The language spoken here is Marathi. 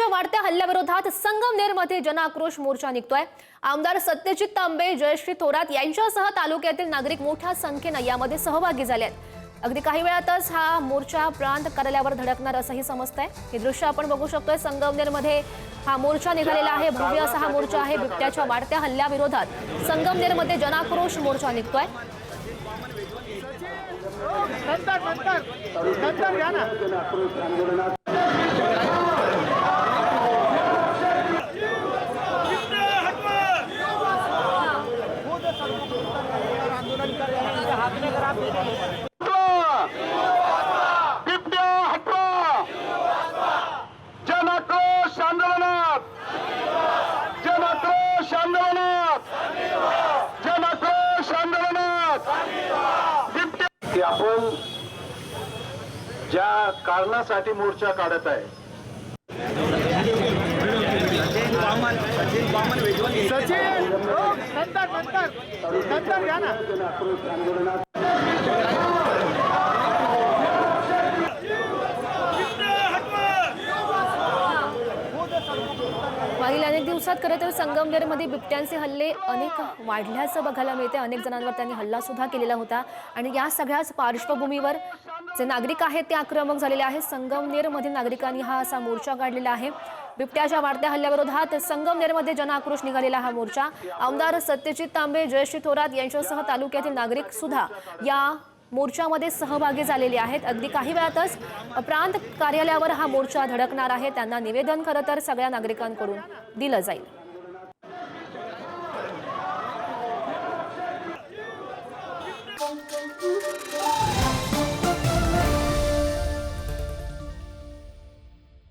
कोरोनाच्या वाढत्या हल्ल्याविरोधात संगमनेरमध्ये जनाक्रोश मोर्चा निघतोय. आमदार सत्यजित तांबे जयश्री थोरात यांच्यासह तालुक्यातील नागरिक मोठ्या संख्येनं यामध्ये सहभागी झाले आहेत. अगदी काही वेळातच हा मोर्चा प्रांत कार्यालयावर धडकणार असंही समजतंय. हे दृश्य आपण बघू शकतोय. संगमनेरमध्ये हा मोर्चा निघालेला आहे. भव्य असा हा मोर्चा आहे. बिबट्याच्या वाढत्या हल्ल्याविरोधात संगमनेरमध्ये जनाक्रोश मोर्चा निघतोय. नंतर नंतर नंतर घ्या ना बिबट्या हटवा जनाक्रोश आंदोलनात जनाक्रोश आंदोलनात जनाक्रोश आंदोलनात बिबट्या की आपण ज्या कारणासाठी मोर्चा काढत आहे सचिन हो, नंतर नंतर. नंतर घ्या ना. मागील अनेक दिवसात खरं तर संगमनेरमध्ये बिबट्यांचे हल्ले अनेक वाढल्याचं बघायला मिळते. अनेक जणांवर त्यांनी हल्ला सुद्धा केलेला होता. आणि या सगळ्याच पार्श्वभूमीवर जे नागरिक आहेत ते आक्रमक झालेले आहेत. संगमनेरमधील नागरिकांनी हा असा मोर्चा काढलेला आहे. बिबट्याच्या वाढत्या हल्ल्याविरोधात संगमनेरमध्ये जनआक्रोश निघालेला हा मोर्चा. आमदार सत्यजित तांबे जयश्री थोरात यांच्यासह तालुक्यातील नागरिक सुद्धा या मोर्चामध्ये सहभागी झालेले आहेत. अगदी काही वेळातच प्रांत कार्यालयावर हा मोर्चा धडकणार आहे. त्यांना निवेदन खरं तर सगळ्या नागरिकांकडून दिलं जाईल.